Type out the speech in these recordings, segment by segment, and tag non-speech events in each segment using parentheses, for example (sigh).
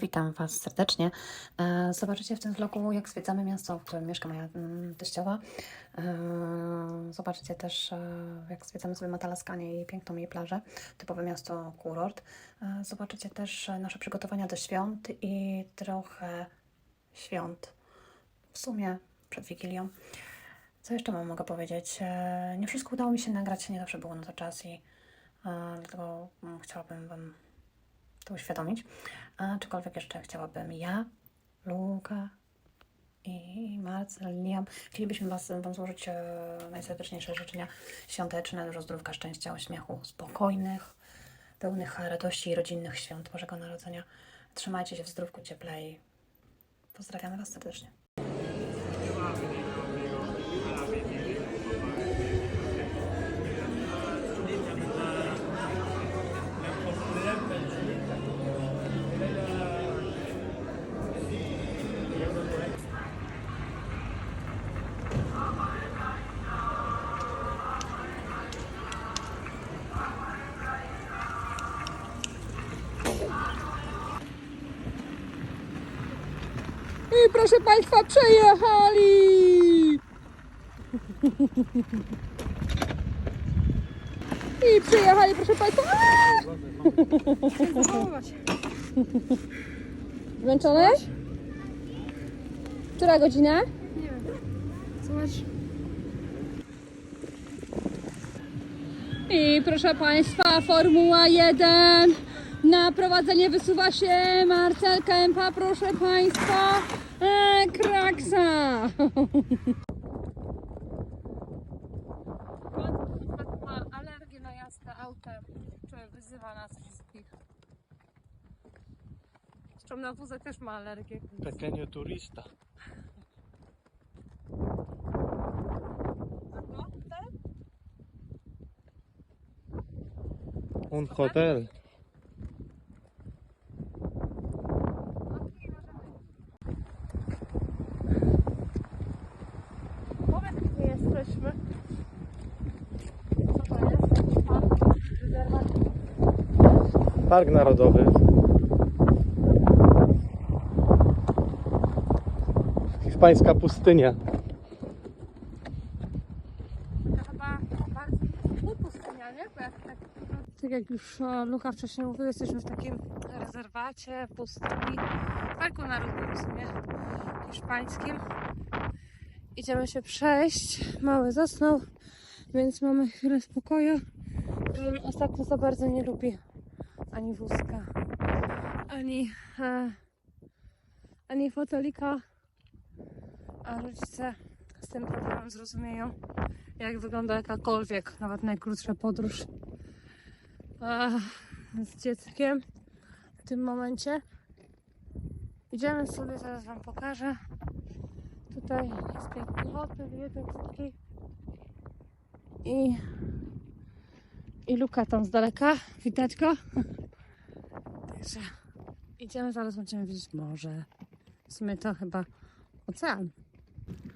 Witam Was serdecznie. E, Zobaczycie w tym vlogu, jak zwiedzamy miasto, w którym mieszka moja mm, teściowa. E, Zobaczycie też, e, jak zwiedzamy sobie Matalaskanie i piękną jej plażę, typowe miasto kurort. Zobaczycie też nasze przygotowania do świąt i trochę świąt. W sumie przed Wigilią. Co jeszcze Wam mogę powiedzieć? Nie wszystko udało mi się nagrać, nie zawsze było na to czas i dlatego mm, chciałabym Wam to uświadomić. A czego jeszcze chciałabym ja, Luka i Marcel, Liam. Chcielibyśmy was, Wam złożyć e, najserdeczniejsze życzenia świąteczne, dużo zdrówka, szczęścia, uśmiechu, spokojnych, pełnych radości i rodzinnych świąt Bożego Narodzenia. Trzymajcie się w zdrówku, cieple i pozdrawiamy Was serdecznie. Proszę Państwa, przejechali! I przyjechali, proszę Państwa. Zmęczony? Która godzina? Zobacz. I proszę Państwa, Formuła 1. Na prowadzenie wysuwa się Marcel Kępa, proszę Państwa. E, kraksa. ma alergię na jazdę autem, który wyzywa nas wszystkich. Zresztą na wózek też ma alergię. Pequeño turista. Un hotel. Powiedz, gdzie jesteśmy. Co to jest? Jakiś park? Rezerwat? Park Narodowy. Hiszpańska pustynia. Tak, jak już e, Luka wcześniej mówił, jesteśmy w takim rezerwacie, pustyni, parku narodowym w sumie hiszpańskim. Idziemy się przejść. Mały zasnął, więc mamy chwilę spokoju. On ostatnio za bardzo nie lubi ani wózka, ani, e, ani fotelika, a rodzice z tym problemem zrozumieją jak wygląda jakakolwiek, nawet najkrótsza podróż e, z dzieckiem w tym momencie. Idziemy sobie, zaraz Wam pokażę. Tutaj jest piękny hotel, jeden taki. I, I Luka tam z daleka, widać go. Także idziemy, zaraz będziemy widzieć morze. W sumie to chyba ocean.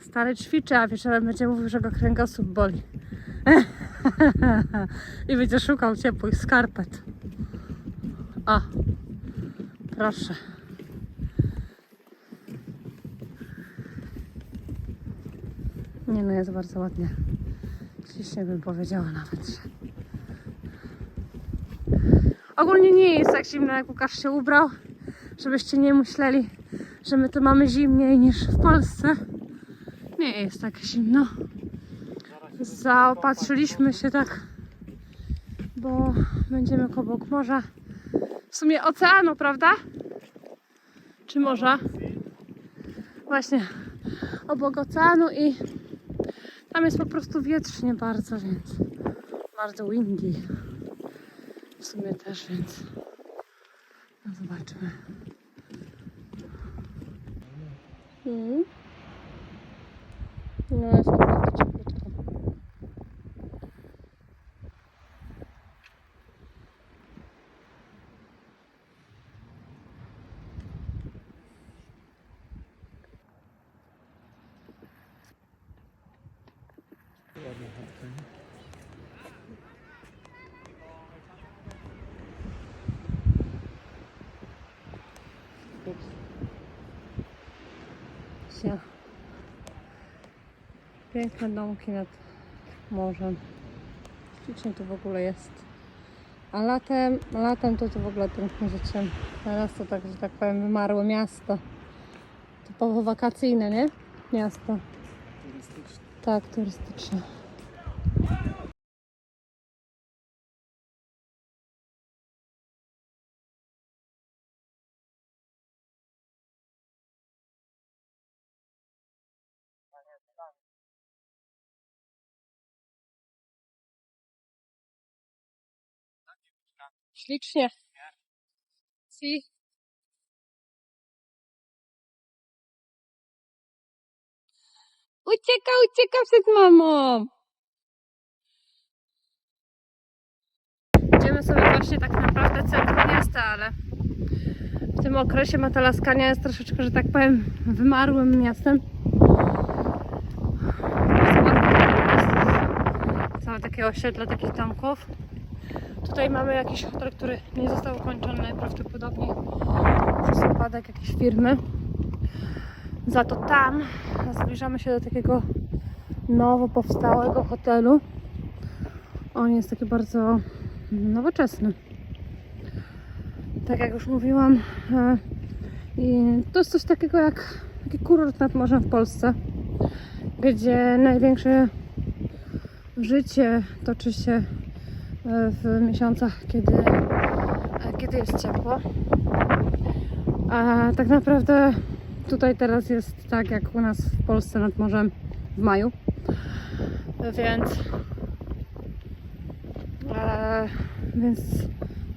Stary ćwiczy, a wieczorem będzie mówił, że go kręgosłup boli. (laughs) I będzie szukał ciepłych skarpet. O, proszę. Nie no, jest bardzo ładnie. Ślicznie bym powiedziała nawet, że... Ogólnie nie jest tak zimno, jak Łukasz się ubrał. Żebyście nie myśleli, że my tu mamy zimniej niż w Polsce. Nie jest tak zimno. Zaopatrzyliśmy się tak, bo będziemy obok morza. W sumie oceanu, prawda? Czy morza? Właśnie obok oceanu i tam jest po prostu wietrznie bardzo, więc bardzo windy. W sumie też, więc no zobaczmy. Mhm. No jest Sia. Piękne domki nad morzem. Ślicznie tu w ogóle jest. A latem, latem to to w ogóle tęsknię życiem. Teraz to tak, że tak powiem, wymarłe miasto. Typowo wakacyjne, nie? Miasto. Tak, turystyczne. Ślicznie. Si. Ucieka, ucieka przed mamą. Idziemy sobie właśnie tak naprawdę centrum miasta, ale w tym okresie Matalaskania jest troszeczkę, że tak powiem, wymarłym miastem. Całe takie osiedle takich domków. Tutaj mamy jakiś hotel, który nie został ukończony prawdopodobnie przez upadek jakiejś firmy. Za to tam zbliżamy się do takiego nowo powstałego hotelu. On jest taki bardzo nowoczesny. Tak jak już mówiłam, e, to jest coś takiego jak taki kurort nad morzem w Polsce, gdzie największe życie toczy się w miesiącach, kiedy, kiedy jest ciepło. A tak naprawdę tutaj teraz jest tak jak u nas w Polsce nad morzem w maju. Więc e, więc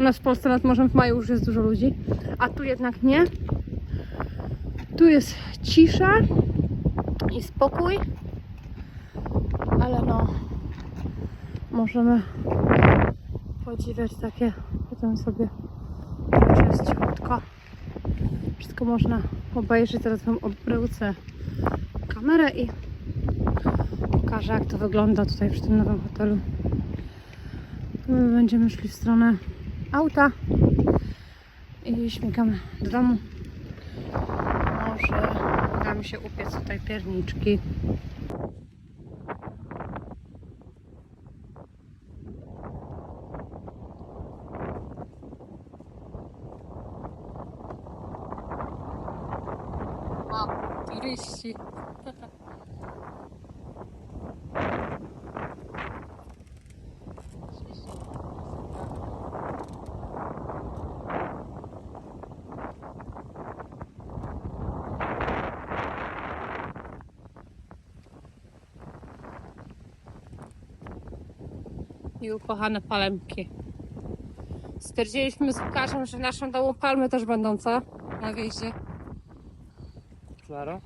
u nas w Polsce nad morzem w maju już jest dużo ludzi, a tu jednak nie. Tu jest cisza i spokój, ale no możemy podziwiać takie potem sobie jest cichutko. Wszystko można obejrzeć. Teraz Wam obrócę kamerę i pokażę, jak to wygląda tutaj przy tym nowym hotelu. My będziemy szli w stronę auta i śmigamy do domu. Może uda mi się upiec tutaj pierniczki. Turyści. I ukochane palemki. Stwierdziliśmy z Łukaszem, że naszą domu palmy też będą, co? Na wieździe. Claro.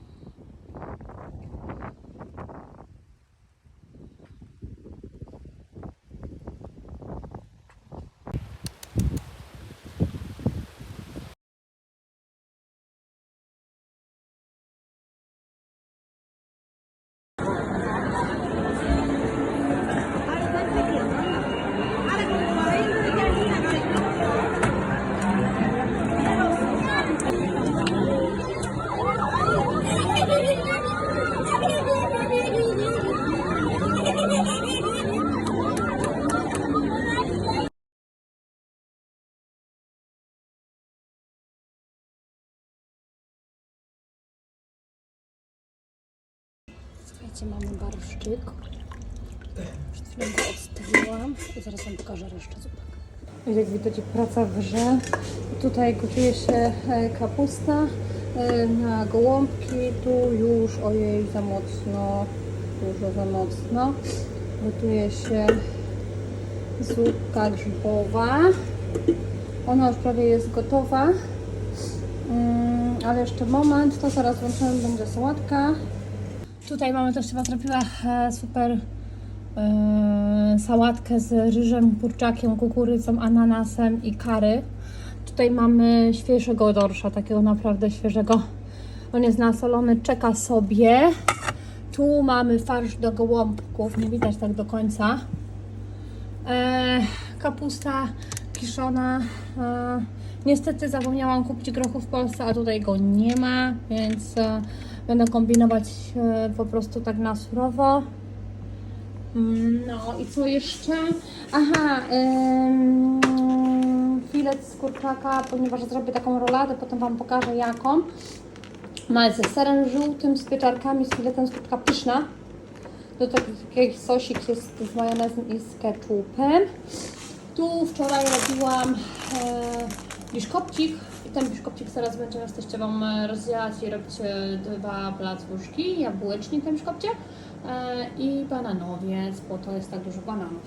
Słuchajcie, mamy barszczyk. Przed chwilą go odstawiłam zaraz Wam pokażę resztę zupek. Jak widać praca w grze. Tutaj gotuje się e, kapusta e, na gołąbki. Tu już ojej za mocno, dużo za mocno. Gotuje się zupka grzybowa. Ona już prawie jest gotowa. Mm, ale jeszcze moment, to zaraz włączymy, będzie sałatka. Tutaj mamy też chyba zrobiła e, super e, sałatkę z ryżem, kurczakiem, kukurydzą, ananasem i kary. Tutaj mamy świeżego dorsza, takiego naprawdę świeżego. On jest nasolony, czeka sobie. Tu mamy farsz do gołąbków, nie widać tak do końca. E, kapusta kiszona, e, Niestety zapomniałam kupić grochu w Polsce, a tutaj go nie ma, więc e, będę kombinować e, po prostu tak na surowo. Mm, No i co jeszcze? Aha, filet z kurczaka, ponieważ zrobię taką roladę, potem Wam pokażę jaką. Ma ze serem żółtym, z pieczarkami, z filetem z kurczaka pyszna. Do tego jakiś sosik jest z majonezem i z ketchupem. Tu wczoraj robiłam e, biszkopcik ten biszkopcik teraz będziemy z teściową rozdzielać i robić e, dwa placłuszki, jabłecznik tym biszkopcie e, i bananowiec, bo to jest tak dużo bananów.